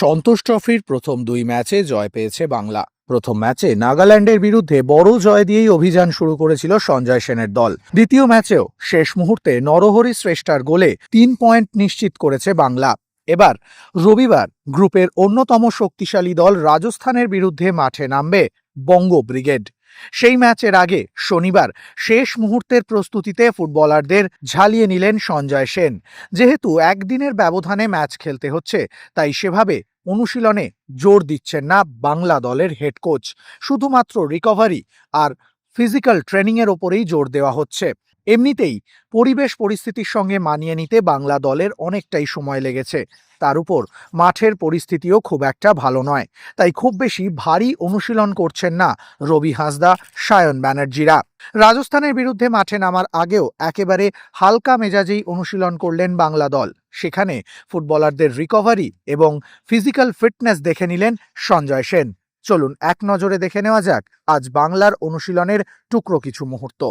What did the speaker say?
সন্তোষ ট্রফির প্রথম দুই ম্যাচে জয় পেয়েছে বাংলা। প্রথম ম্যাচে নাগাল্যান্ডের বিরুদ্ধে বড় জয় দিয়েই অভিযান শুরু করেছিল সঞ্জয় সেনের দল। দ্বিতীয় ম্যাচেও শেষ মুহূর্তে নরহরি শ্রেষ্ঠার গোলে তিন পয়েন্ট নিশ্চিত করেছে বাংলা। এবার রবিবার গ্রুপের অন্যতম শক্তিশালী দল রাজস্থানের বিরুদ্ধে মাঠে নামবে বঙ্গ ব্রিগেড। সেই ম্যাচের আগে শনিবার শেষ মুহূর্তের প্রস্তুতিতে ফুটবলারদের ঝালিয়ে নিলেন সঞ্জয় সেন। যেহেতু একদিনের ব্যবধানে ম্যাচ খেলতে হচ্ছে, তাই সেভাবে অনুশীলনে জোর দিচ্ছেন না বাংলা দলের হেড কোচ। শুধুমাত্র রিকভারি আর ফিজিক্যাল ট্রেনিংয়ের ওপরেই জোর দেওয়া হচ্ছে। এমনিতেই পরিবেশ পরিস্থিতির সঙ্গে মানিয়ে নিতে বাংলা দলের অনেকটাই সময় লেগেছে। তার উপর মাঠের পরিস্থিতিও খুব একটা ভালো নয়। তাই খুব বেশি ভারী অনুশীলন করছেন না রবি হাঁসদা, সায়ন ব্যানার্জিরা। রাজস্থানের বিরুদ্ধে মাঠে নামার আগেও একেবারে হালকা মেজাজেই অনুশীলন করলেন বাংলা দল। সেখানে ফুটবলারদের রিকভারি এবং ফিজিক্যাল ফিটনেস দেখে নিলেন সঞ্জয় সেন। চলুন এক নজরে দেখে নেওয়া যাক আজ বাংলার অনুশীলনের টুকরো কিছু মুহূর্ত।